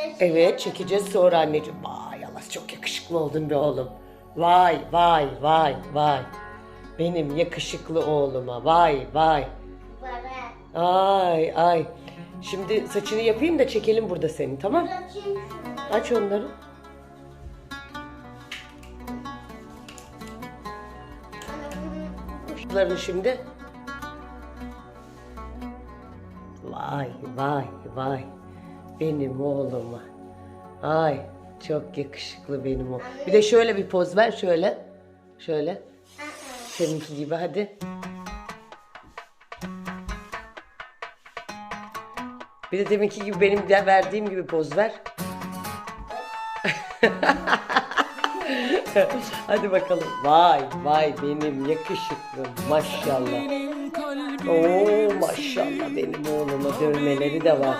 yerleştirelim. Evet çekeceğiz sonra anneciğim. Vay Allah çok yakışıklı oldun be oğlum. Vay vay vay vay. Benim yakışıklı oğluma vay vay. Bana. Ay ay. Şimdi saçını yapayım da çekelim burada seni tamam? Şunu. Aç onları. Kuşların şimdi. Vay vay vay. Benim oğluma. Ay çok yakışıklı benim o. Bir de şöyle bir poz ver şöyle. Şöyle. Seninki gibi hadi. Bir de deminki gibi benim de verdiğim gibi poz ver. Hadi bakalım. Vay vay benim yakışıklım maşallah. Oo maşallah benim oğluma dövmeleri de var.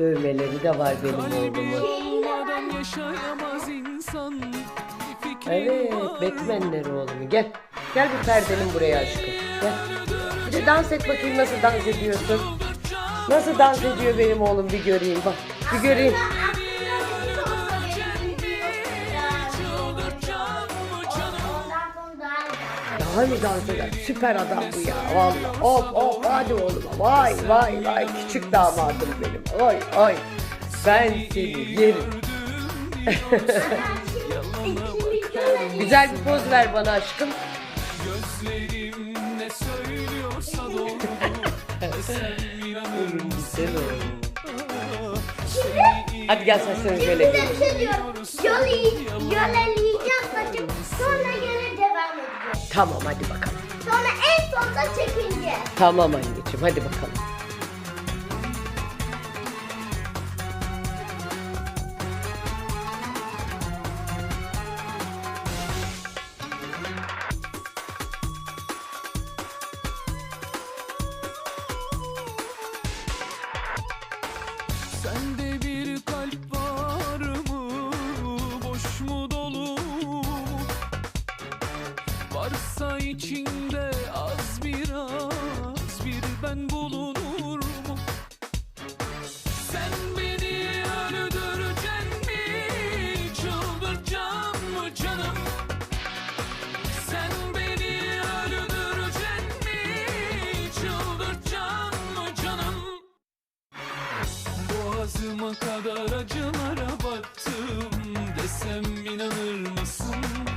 Dövmeleri de var benim oğlumun. Evet Batman'ler oğlumu gel. Gel bir perdelim buraya aşkım. Gel. Bir de dans et bakayım nasıl dans ediyorsun. Nasıl dans ediyor benim oğlum bir göreyim bak. Bir göreyim. Mı dans eder? Süper adam bu ya. Vallahi. Hop hop hadi oğlum. Vay vay vay. Küçük damadım benim. Oy oy. Ben seni yerim. Güzel bir poz ver bana aşkım. Gözlerim ne söylüyorsa doğru oğlum. Hadi gel saçlarını şöyle bir şey diyorum. Yöle, yöleleyeceğim saçım. Sonra edeceğim. Tamam hadi bakalım. Sonra en sonunda çekince. Tamam anneciğim hadi bakalım. Sende bir Varsa içinde az biraz bir ben bulunur? Sen beni öldüreceksin mi? Çıldıracağım canım? Sen beni öldüreceksin mi? Çıldıracağım canım? Boğazıma kadar acılara battım Desem inanır mısın?